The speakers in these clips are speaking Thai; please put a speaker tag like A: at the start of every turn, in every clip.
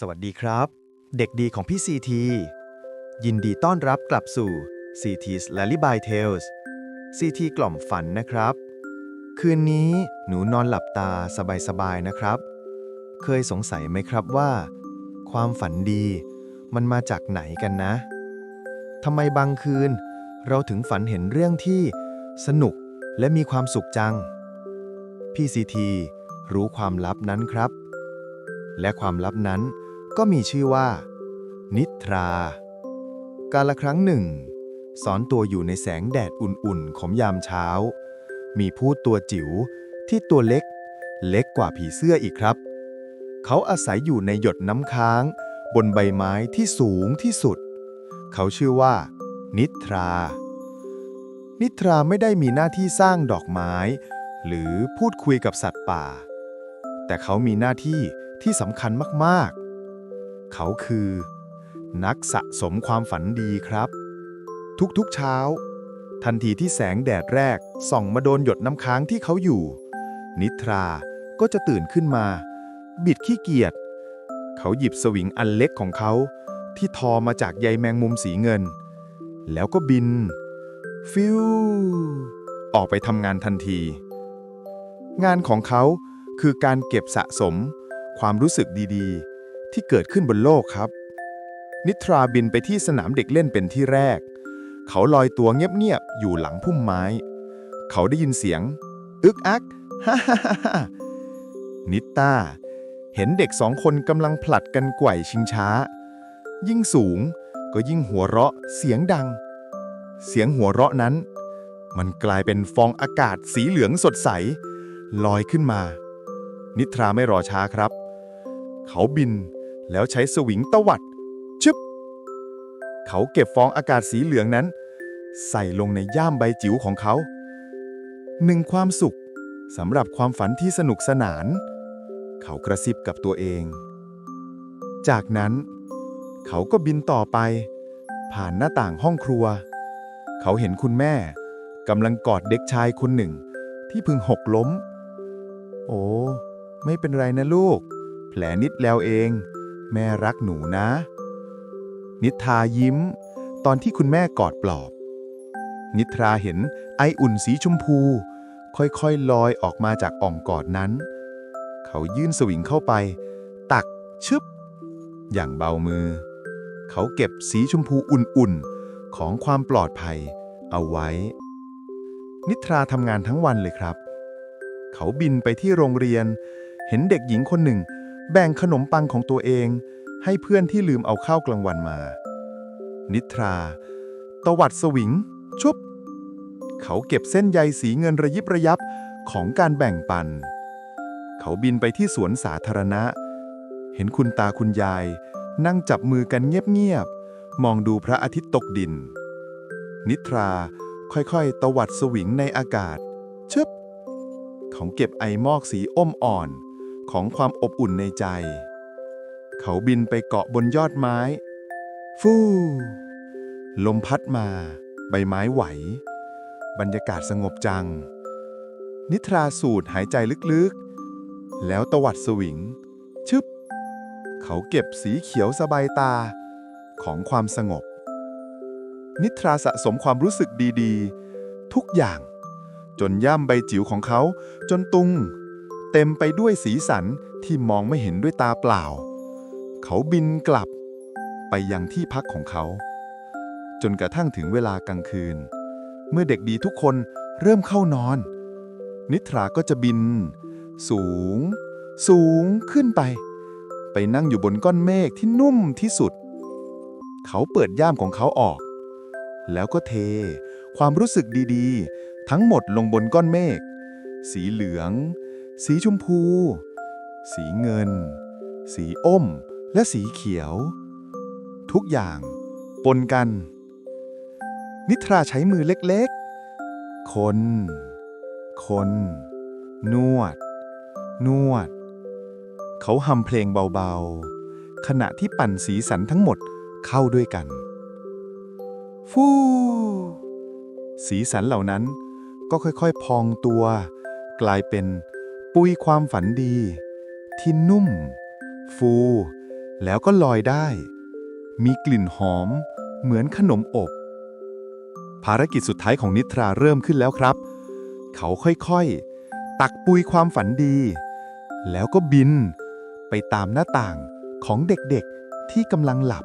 A: สวัสดีครับ เด็กดีของพี่ซีทียินดีต้อนรับกลับสู่ CT's Lullaby Tales CT กล่อมฝันนะครับ คืนนี้หนูนอนหลับตาสบายๆนะครับ เคยสงสัยไหมครับว่า ความฝันดีมันมาจากไหนกันนะทำไมบางคืน เราถึงฝันเห็นเรื่องที่สนุกและมีความสุขจัง พี่ซีทีรู้ความลับนั้นครับ และความลับนั้น ก็มีชื่อว่า นิทรา กาละครั้งหนึ่ง สอนตัวอยู่ในแสงแดดอุ่นๆ ของยามเช้า มีพูดตัวจิ๋วที่ตัวเล็ก เล็กกว่าผีเสื้ออีกครับ เขาอาศัยอยู่ในหยดน้ำค้าง บนใบไม้ที่สูงที่สุด เขาชื่อว่า นิทรา นิทราไม่ได้มีหน้าที่สร้างดอกไม้ หรือพูดคุยกับสัตว์ป่า แต่เขามีหน้าที่ที่สำคัญมาก เขาคือ นักสะสมความฝันดีครับ ทุกๆเช้า ทันทีที่แสงแดดแรกส่องมาโดนหยดน้ำค้างที่เขาอยู่ นิทราก็จะตื่นขึ้นมา บิดขี้เกียจเขาหยิบสวิงอันเล็กของเขาที่ทอมาจากใยแมงมุมสีเงิน แล้วก็บิน ฟิวออกไปทำงานทันที งานของเขาคือการเก็บสะสม ความรู้สึกดีๆ ที่เกิดขึ้นบนโลกครับ นิทราบินไปที่สนามเด็กเล่นเป็นที่แรก เขาลอยตัวเงียบๆอยู่หลังพุ่มไม้ เขาได้ยินเสียง อึกอักฮ่าฮ่าฮ่าฮ่านิต้าเห็นเด็กสองคนกำลังผลัดกันไกว่ชิงช้า ยิ่งสูงก็ยิ่งหัวเราะเสียงดัง เสียงหัวเราะนั้น มันกลายเป็นฟองอากาศสีเหลืองสดใส ลอยขึ้นมา นิทราไม่รอช้าครับ เขาบิน แล้วใช้สวิงตวัด ชึบ เขาเก็บฟองอากาศสีเหลืองนั้น ใส่ลงในย่ามใบจิ๋วของเขา หนึ่งความสุขสำหรับความฝันที่สนุกสนาน เขากระซิบกับตัวเอง จากนั้น เขาก็บินต่อไป ผ่านหน้าต่างห้องครัว เขาเห็นคุณแม่กำลังกอดเด็กชายคนหนึ่ง ที่เพึงหกล้ม โอ้ ไม่เป็นไรนะลูก แผลนิดแล้วเอง แม่รักหนูนะ นิทรายิ้ม ตอนที่คุณแม่กอดปลอบ นิทราเห็นไออุ่นสีชมพู ค่อยๆลอยออกมาจากอ่องกอดนั้น เขายื่นสวิงเข้าไป ตักชึบ อย่างเบามือ เขาเก็บสีชมพูอุ่นๆ ของความปลอดภัย เอาไว้ นิทราทำงานทั้งวันเลยครับ เขาบินไปที่โรงเรียน เห็นเด็กหญิงคนหนึ่ง แบ่งขนมปังของตัวเอง ให้เพื่อนที่ลืมเอาข้าวกลางวันมา นิทรา ตวัดสวิง ชุบ เขาเก็บเส้นใยสีเงินระยิบระยับของการแบ่งปัน เขาบินไปที่สวนสาธารณะ เห็นคุณตาคุณยาย นั่งจับมือกันเงียบๆ มองดูพระอาทิตย์ตกดิน นิทราค่อยๆ ตวัดสวิงในอากาศชึบเขาเก็บไอมอกสีอ้มอ่อน ของความอบอุ่นในใจ เขาบินไปเกาะบนยอดไม้ ฟู่ลมพัดมา ใบไม้ไหว บรรยากาศสงบจัง นิทราสูดหายใจลึกๆ แล้วตวัดสวิง ชึบ เขาเก็บสีเขียวสบายตาของความสงบ นิทราสะสมความรู้สึกดีๆ ทุกอย่าง จนย่ำใบจิ๋วของเขาจนตุง เต็มไปด้วยสีสันที่มองไม่เห็นด้วยตาเปล่า เขาบินกลับ ไปยังที่พักของเขา จนกระทั่งถึงเวลากลางคืน เมื่อเด็กดีทุกคนเริ่มเข้านอน นิทราก็จะบิน สูง สูงขึ้นไป ไปนั่งอยู่บนก้อนเมฆที่นุ่มที่สุด เขาเปิดย่ามของเขาออก แล้วก็เท ความรู้สึกดีๆ ทั้งหมดลงบนก้อนเมฆสีเหลือง สีชมพู สีเงิน สีอ้ม และสีเขียว ทุกอย่าง ปนกัน นิทราใช้มือเล็กๆ คน คน นวด นวด เขาหำเพลงเบาๆ ขณะที่ปั่นสีสันทั้งหมดเข้าด้วยกัน ฟูสีสันเหล่านั้นก็ค่อยๆ พองตัว กลายเป็น ปุยความฝันดี ที่นุ่ม ฟู
B: แล้วก็ลอยได้ มีกลิ่นหอม เหมือนขนมอบ ภารกิจสุดท้ายของนิทราเริ่มขึ้นแล้วครับ เขาค่อยๆ ตักปุยความฝันดี แล้วก็บิน ไปตามหน้าต่างของเด็กๆที่กำลังหลับ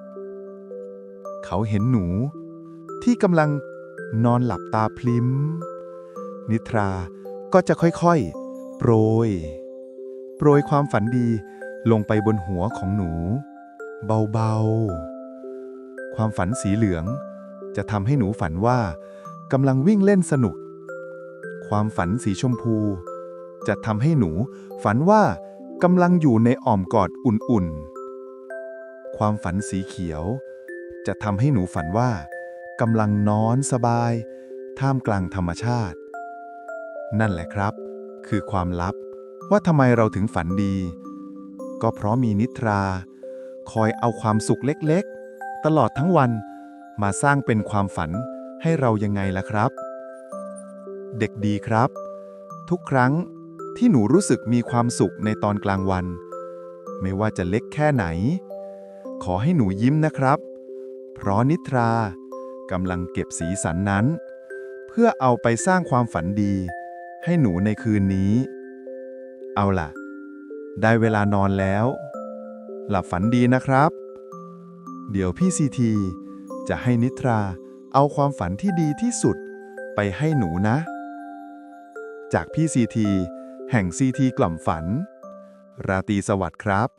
B: เขาเห็นหนู ที่กำลังนอนหลับตาพลิ้ม นิทราก็จะค่อยๆ โปรย โปรยความฝันดีลงไปบนหัวของหนู เบาๆ ความฝันสีเหลือง จะทำให้หนูฝันว่ากำลังวิ่งเล่นสนุก ความฝันสีชมพู จะทำให้หนูฝันว่ากำลังอยู่ในอ้อมกอดอุ่นๆ ความฝันสีเขียว จะทำให้หนูฝันว่ากำลังนอนสบาย ท่ามกลางธรรมชาติ นั่นแหละครับ คือความลับ ว่าทำไมเราถึงฝันดี ก็เพราะมีนิทรา คอยเอาความสุขเล็กๆ ตลอดทั้งวันมาสร้างเป็นความฝันให้เรายังไงล่ะครับ เด็กดีครับ ทุกครั้งที่หนูรู้สึกมีความสุขในตอนกลางวัน ไม่ว่าจะเล็กแค่ไหน ขอให้หนูยิ้มนะครับ เพราะนิทรากำลังเก็บสีสันนั้น เพื่อเอาไปสร้างความฝันดี ให้หนูในคืนนี้ เอาล่ะ ได้เวลานอนแล้ว หลับฝันดีนะครับ เดี๋ยวพี่ซีทีจะให้นิทราเอาความฝันที่ดีที่สุดไปให้หนูนะ จากพี่ซีทีแห่งซีทีกล่อมฝัน ราตรีสวัสดิ์ครับ